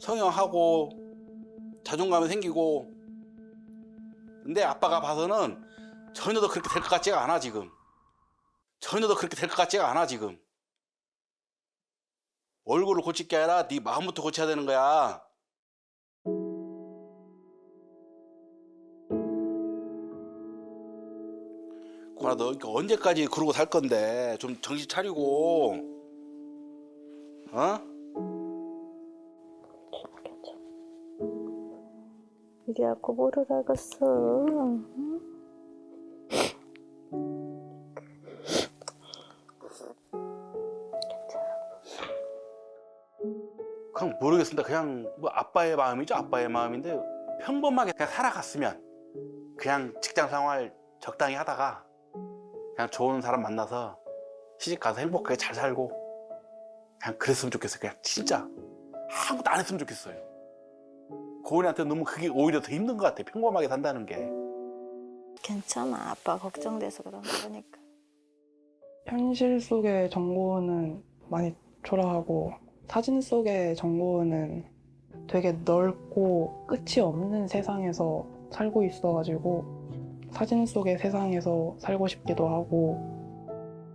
성형하고 자존감이 생기고. 근데 아빠가 봐서는 전혀 더 그렇게 될 것 같지가 않아 지금. 전혀 더 그렇게 될 것 같지가 않아 지금. 얼굴을 고칠 게 아니라 네 마음부터 고쳐야 되는 거야. 고라 너 언제까지 그러고 살 건데? 좀 정신 차리고. 어? 이리 뭐를 알겠어. 응? 그냥 모르겠습니다. 그냥 뭐 아빠의 마음이죠. 아빠의 마음인데 평범하게 그냥 살아갔으면 그냥 직장 생활 적당히 하다가 그냥 좋은 사람 만나서 시집 가서 행복하게 잘 살고 그냥 그랬으면 좋겠어요. 그냥 진짜 아무것도 안 했으면 좋겠어요. 고은이한테 너무 그게 오히려 더 힘든 것 같아. 평범하게 산다는 게. 괜찮아. 아빠 걱정돼서 그런 거니까. 현실 속의 정고은은 많이 초라하고 사진 속의 정고은은 되게 넓고 끝이 없는 세상에서 살고 있어가지고 사진 속의 세상에서 살고 싶기도 하고